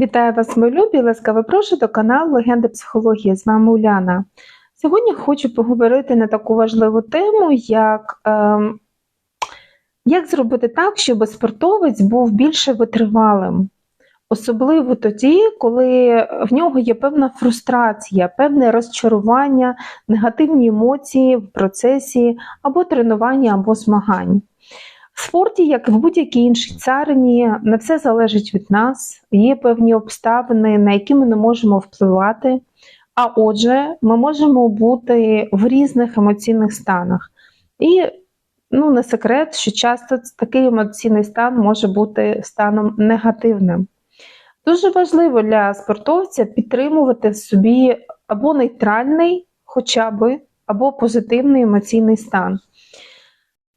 Вітаю вас, мої любі! Ласкаво прошу до каналу Легенди психології. З вами Уляна. Сьогодні хочу поговорити на таку важливу тему, як ем, як зробити так, щоб спортовець був більше витривалим. Особливо тоді, коли в нього є певна фрустрація, певне розчарування, негативні емоції в процесі або тренування, або змагань. В спорті, як в будь-якій іншій царині, не все залежить від нас, є певні обставини, на які ми не можемо впливати. А отже, ми можемо бути в різних емоційних станах. І ну, не секрет, що часто такий емоційний стан може бути станом негативним. Дуже важливо для спортовця підтримувати в собі або нейтральний, хоча б, або позитивний емоційний стан.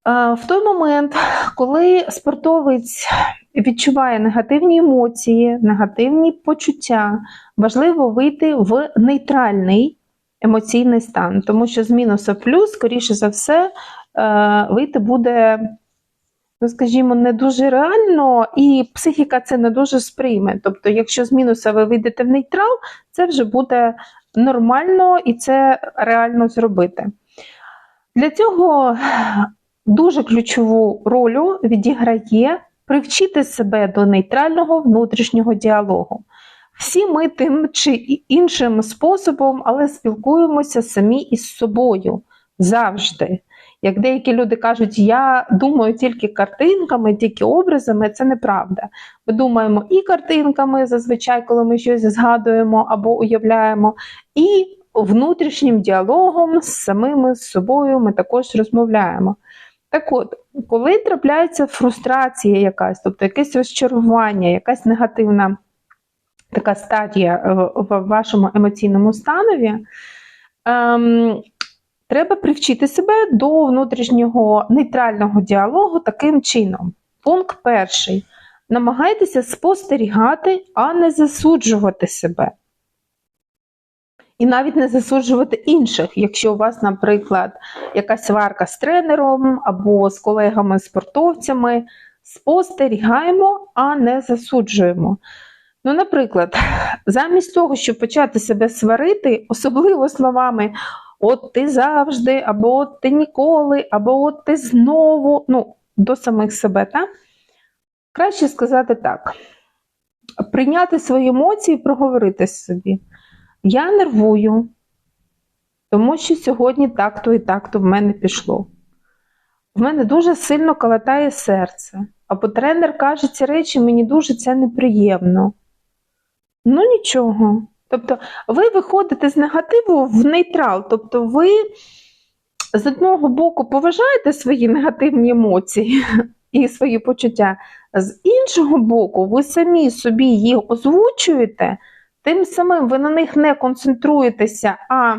В той момент, коли спортовець відчуває негативні емоції, негативні почуття, важливо вийти в нейтральний емоційний стан, тому що з мінуса в плюс, скоріше за все, вийти буде, ну, скажімо, не дуже реально, і психіка це не дуже сприйме. Тобто, якщо з мінуса ви вийдете в нейтрал, це вже буде нормально і це реально зробити. Для цього дуже ключову роль відіграє привчити себе до нейтрального внутрішнього діалогу. Всі ми тим чи іншим способом, але спілкуємося самі із собою завжди. Як деякі люди кажуть, я думаю тільки картинками, тільки образами, це неправда. Ми думаємо і картинками, зазвичай, коли ми щось згадуємо або уявляємо, і внутрішнім діалогом з самими з собою ми також розмовляємо. Так от, коли трапляється фрустрація якась, тобто якесь розчарування, якась негативна така стадія в вашому емоційному станові, ем, треба привчити себе до внутрішнього нейтрального діалогу таким чином. Пункт перший. Намагайтеся спостерігати, а не засуджувати себе. І навіть не засуджувати інших, якщо у вас, наприклад, якась сварка з тренером або з колегами-спортовцями, спостерігаємо, а не засуджуємо. Ну, наприклад, замість того, щоб почати себе сварити, особливо словами от ти завжди, або от ти ніколи, або от ти знову, ну, до самих себе, так? краще сказати так: прийняти свої емоції, проговорити собі. Я нервую, тому що сьогодні так-то і так-то в мене пішло. В мене дуже сильно калатає серце, або тренер каже ці речі, мені дуже це неприємно. Ну нічого. Тобто, ви виходите з негативу в нейтрал, тобто, ви з одного боку поважаєте свої негативні емоції і свої почуття, з іншого боку, ви самі собі їх озвучуєте. Тим самим ви на них не концентруєтеся, а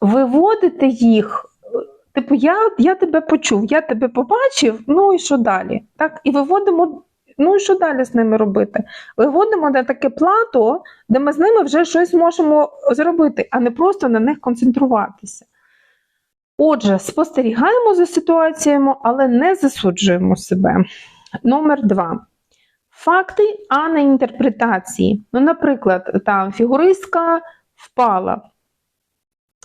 виводите їх. Типу, я я тебе почув, я тебе побачив, ну і що далі? Так, І виводимо, ну і що далі з ними робити? Виводимо на таке плато, де ми з ними вже щось можемо зробити, а не просто на них концентруватися. Отже, спостерігаємо за ситуаціями, але не засуджуємо себе. Номер два. Факти, а не інтерпретації. Ну, Наприклад, там фігуристка впала.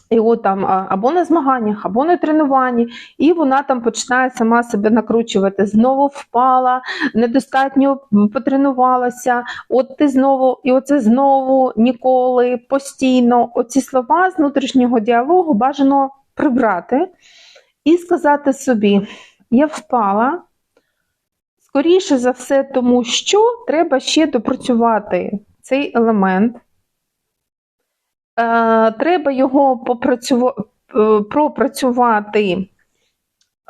І от там або на змаганнях, або на тренуванні, і вона там починає сама себе накручувати. Знову впала, недостатньо потренувалася, от ти знову, і оце знову ніколи, постійно. Оці слова з внутрішнього діалогу бажано прибрати і сказати собі: я впала. Скоріше за все, тому що треба ще допрацювати цей елемент. Е, треба його попрацювати, е, пропрацювати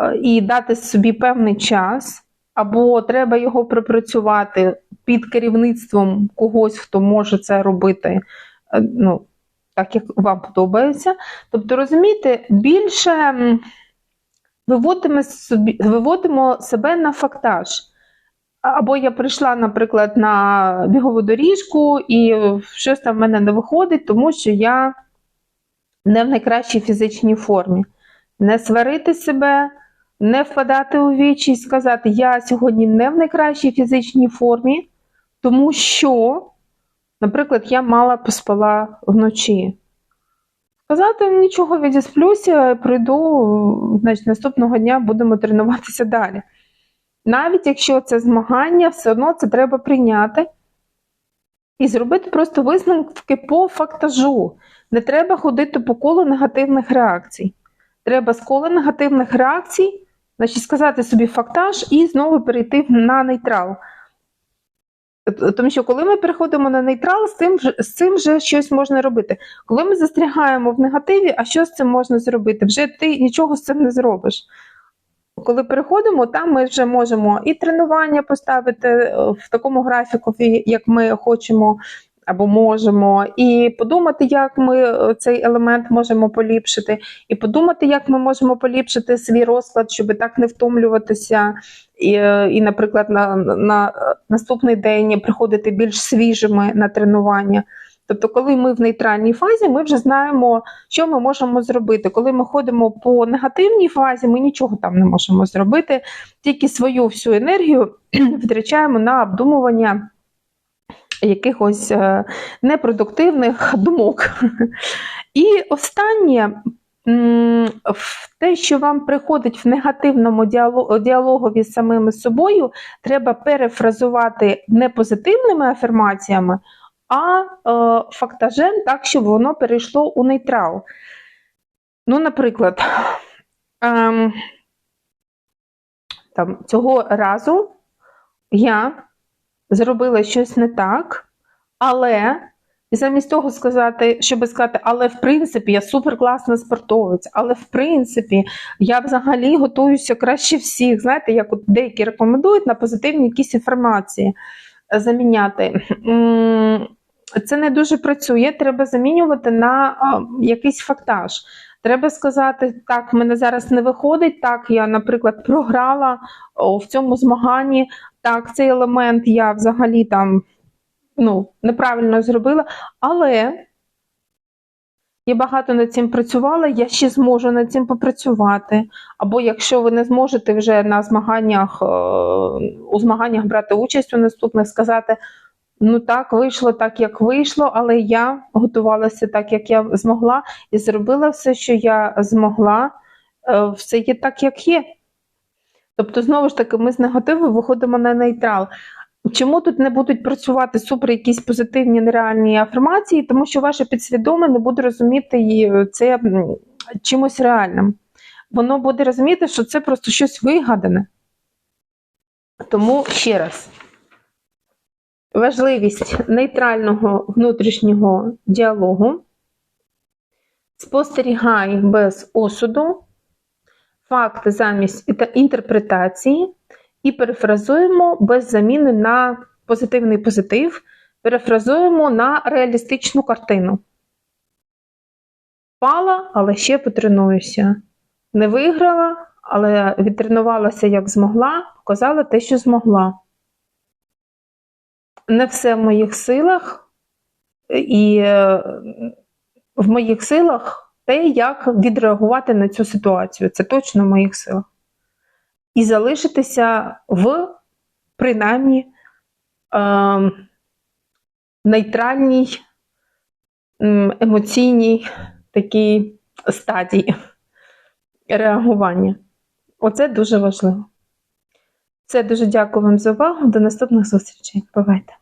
е, і дати собі певний час, або треба його пропрацювати під керівництвом когось, хто може це робити, ну, так як вам подобається. Тобто, розумієте, більше виводимо, собі, виводимо себе на фактаж. Або я прийшла, наприклад, на бігову доріжку, і щось там в мене не виходить, тому що я не в найкращій фізичній формі. Не сварити себе, не впадати у вічі і сказати, я сьогодні не в найкращій фізичній формі, тому що, наприклад, я мало поспала вночі. Сказати нічого відісплюся, прийду, значить, наступного дня будемо тренуватися далі. Навіть якщо це змагання, все одно це треба прийняти і зробити просто висновки по фактажу. Не треба ходити по колу негативних реакцій. Треба з кола негативних реакцій, значить, сказати собі фактаж і знову перейти на нейтрал. Тому що коли ми переходимо на нейтрал, з цим, з цим вже щось можна робити. Коли ми застрягаємо в негативі, а що з цим можна зробити? Вже ти нічого з цим не зробиш. Коли переходимо, там ми вже можемо і тренування поставити е, в такому графіку, як ми хочемо або можемо, і подумати, як ми е, цей елемент можемо поліпшити, і подумати, як ми можемо поліпшити свій розклад, щоб так не втомлюватися, і, е, і наприклад, на, на наступний день приходити більш свіжими на тренування. Тобто, коли ми в нейтральній фазі, ми вже знаємо, що ми можемо зробити. Коли ми ходимо по негативній фазі, ми нічого там не можемо зробити, тільки свою всю енергію витрачаємо на обдумування якихось е, непродуктивних думок. І останнє. Те, що вам приходить в негативному діалогові з самими собою, треба перефразувати не позитивними афірмаціями, а е, фактажем так, щоб воно перейшло у нейтрал. Ну, наприклад, ем, там, цього разу я зробила щось не так, але і замість того сказати, щоб сказати, але в принципі я суперкласна спортовець, але в принципі я взагалі готуюся краще всіх. Знаєте, як от деякі рекомендують на позитивні якісь інформації е, заміняти. Це не дуже працює, треба замінювати на якийсь фактаж. Треба сказати, так, в мене зараз не виходить. Так, я, наприклад, програла в цьому змаганні. Так, цей елемент я взагалі там ну, неправильно зробила, але я багато над цим працювала, я ще зможу над цим попрацювати. Або якщо ви не зможете вже на змаганнях, е, у змаганнях брати участь у наступних, сказати. Ну так, вийшло так, як вийшло, але я готувалася так, як я змогла, і зробила все, що я змогла. Е, Все є так, як є. Тобто, знову ж таки, ми з негативу виходимо на нейтрал. Чому тут не будуть працювати супер якісь позитивні нереальні афірмації? Тому що ваше підсвідоме не буде розуміти це чимось реальним. Воно буде розуміти, що це просто щось вигадане. Тому ще раз. Важливість нейтрального внутрішнього діалогу. Спостерігай без осуду, факти замість інтерпретації, і перефразуємо без заміни на позитивний позитив, перефразуємо на реалістичну картину. Впала, але ще потренуюся. Не виграла, але відтренувалася як змогла, показала те, що змогла. Не все в моїх силах, і е, в моїх силах те, як відреагувати на цю ситуацію. Це точно в моїх силах. І залишитися в принаймні е, нейтральній емоційній такій стадії реагування. Оце дуже важливо. Все, дуже дякую вам за увагу. До наступних зустрічей. Бувайте!